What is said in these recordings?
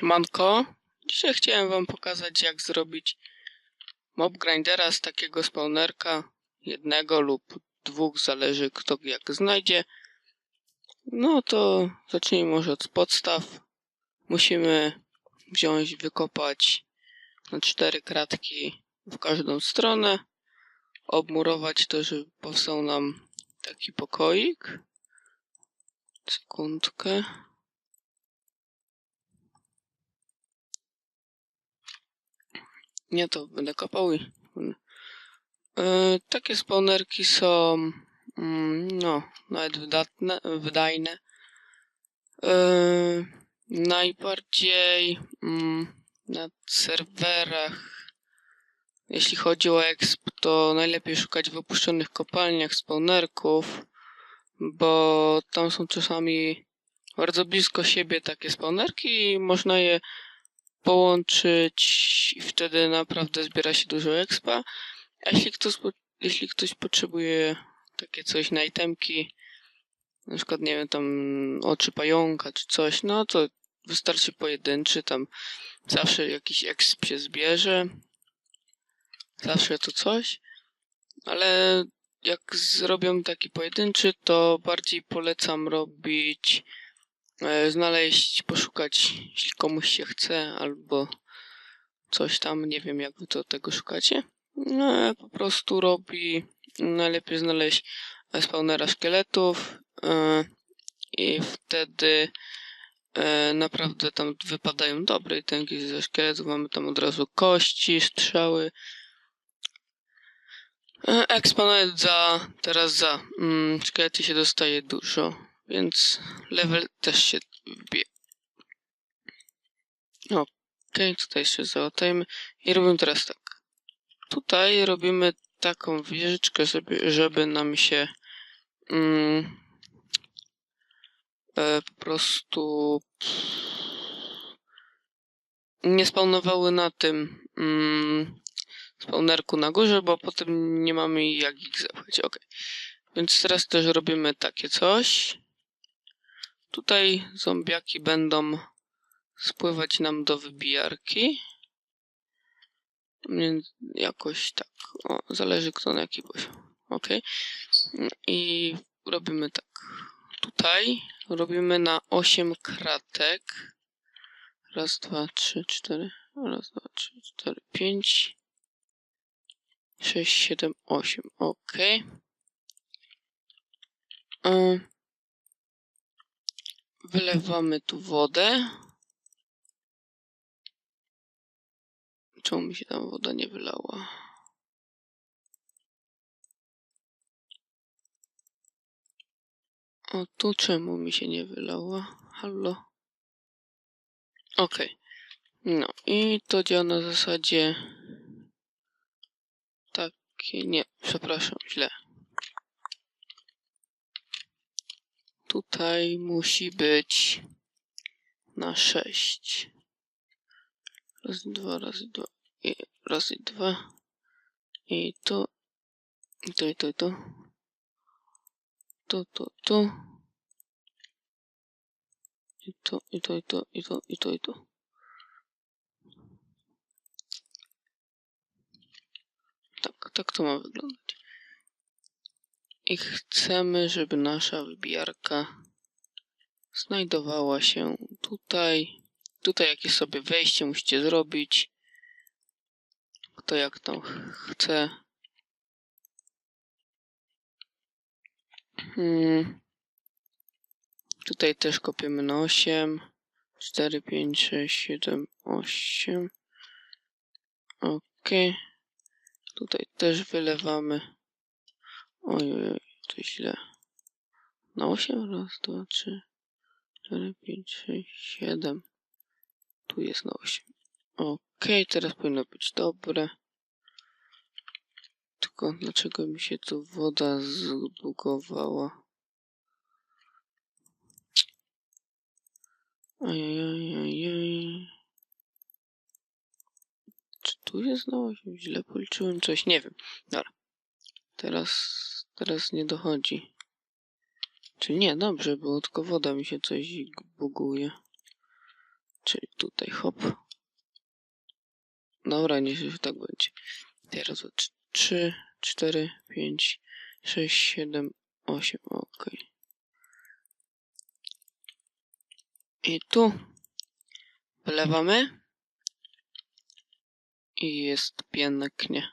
Siemanko. Dzisiaj chciałem wam pokazać jak zrobić mob grindera z takiego spawnerka jednego lub dwóch, zależy kto jak znajdzie. No to zacznijmy może od podstaw. Musimy wziąć, wykopać na cztery kratki w każdą stronę. Obmurować to, żeby powstał nam taki pokoik. Sekundkę. Nie, to będę kopał i... E, takie spawnerki są... Mm, no, nawet wydatne, wydajne. E, najbardziej mm, na serwerach, jeśli chodzi o exp, to najlepiej szukać w opuszczonych kopalniach spawnerków, bo tam są czasami bardzo blisko siebie takie spawnerki i można je połączyć i wtedy naprawdę zbiera się dużo expa. A jeśli ktoś, jeśli ktoś potrzebuje takie coś na itemki, na przykład, nie wiem, tam oczy pająka czy coś, no to wystarczy pojedynczy, tam zawsze jakiś exp się zbierze. Zawsze to coś. Ale jak zrobią taki pojedynczy, to bardziej polecam robić znaleźć, poszukać, jeśli komuś się chce, albo coś tam, nie wiem jak wy to tego szukacie. No, po prostu robi, najlepiej znaleźć e, spawnera szkieletów e, i wtedy e, naprawdę tam wypadają dobre itemki ze szkieletów. Mamy tam od razu kości, strzały. E, Eksponet za, teraz za mm, szkielety się dostaje dużo, więc level też się wbije. Okej, tutaj jeszcze załatajmy. I robimy teraz tak. Tutaj robimy taką wieżyczkę, żeby, żeby nam się mm, e, po prostu nie spawnowały na tym mm, spawnerku na górze, bo potem nie mamy jak ich zepchać. Ok. Więc teraz też robimy takie coś. Tutaj zombiaki będą spływać nam do wybijarki. Jakoś tak. O, zależy kto na jaki poziom. Ok. I robimy tak. Tutaj robimy na 8 kratek. Raz, dwa, trzy, cztery. Raz, dwa, trzy, cztery, pięć. Sześć, siedem, osiem. Ok. Y, Wylewamy tu wodę. Czemu mi się tam woda nie wylała? O, tu czemu mi się nie wylała? Hallo? Okej. No i to działa na zasadzie takie, nie, przepraszam, źle. Tutaj musi być na sześć. Raz, dwa, raz, dwa. I raz i dwa. I tu. I to, i to, i to. Tu, tu, tu. I to, i to, i to, i to, i to, i to. Tak, tak to ma wyglądać. I chcemy, żeby nasza wybijarka znajdowała się tutaj. Tutaj jakieś sobie wejście musicie zrobić. Kto jak tam ch- chce. Hmm. Tutaj też kopiemy na 8. 4, 5, 6, 7, 8. Ok. Tutaj też wylewamy. Oj, oj, oj, to źle. Na 8, raz, dwa, trzy, cztery, pięć, sześć, siedem. Tu jest na 8. Ok, teraz powinno być dobre. Tylko dlaczego mi się tu woda zbugowała? Ajajajajaj. Czy tu jest na 8? Źle policzyłem coś, nie wiem. Dobra. Teraz, teraz nie dochodzi. Czy nie? Dobrze, było tylko woda mi się coś buguje. Czyli tutaj hop. Dobra, nie że tak będzie. Teraz to trz- trzy, cztery, pięć, sześć, siedem, osiem. Okej. I tu wlewamy. I jest pięknie.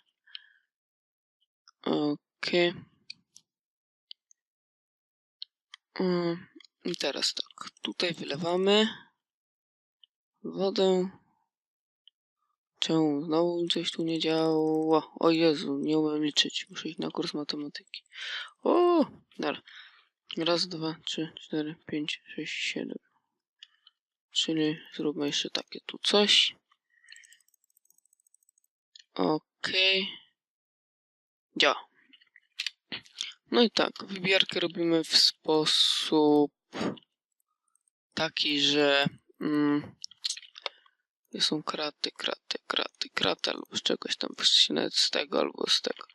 Okej. Mm, I teraz tak. Tutaj wylewamy wodę. Czemu znowu coś tu nie działa? O Jezu, nie umiem liczyć. Muszę iść na kurs matematyki. O! Dobra. Raz, dwa, trzy, cztery, pięć, sześć, siedem. Czyli zróbmy jeszcze takie tu coś. Okej. Działa. No i tak, wybierkę robimy w sposób taki, że mm, są kraty, kraty, kraty, kraty, albo z czegoś tam nawet z tego, albo z tego.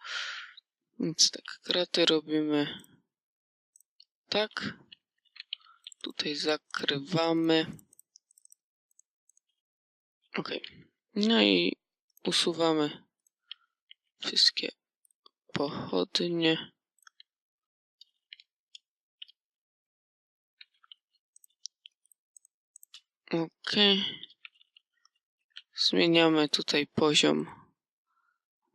Więc tak, kraty robimy tak. Tutaj zakrywamy. Ok. No i usuwamy wszystkie pochodnie. Ok. Zmieniamy tutaj poziom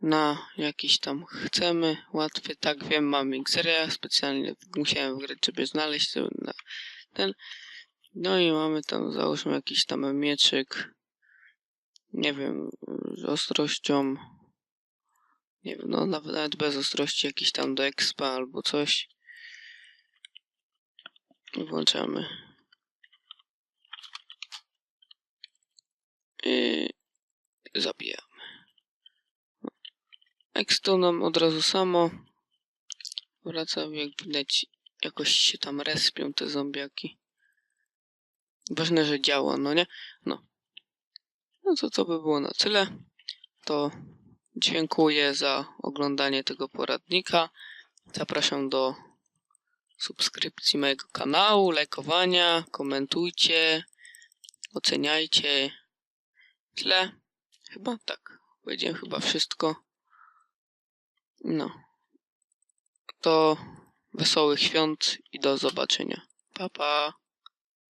na jakiś tam chcemy. Łatwy, tak wiem, mam Xeria. Specjalnie musiałem wgrać, żeby znaleźć ten. No i mamy tam, załóżmy jakiś tam mieczyk. Nie wiem, z ostrością. Nie wiem, no nawet bez ostrości jakiś tam do expa albo coś. I włączamy. I zabijamy. Ex to nam od razu samo wraca, jak widać jakoś się tam respią te zombiaki. Ważne, że działa, no nie? No. No to to by było na tyle. To dziękuję za oglądanie tego poradnika. Zapraszam do subskrypcji mojego kanału, lajkowania, komentujcie, oceniajcie. Tyle. Chyba tak. Powiedziałem chyba wszystko. No. To wesołych świąt i do zobaczenia. Pa, pa.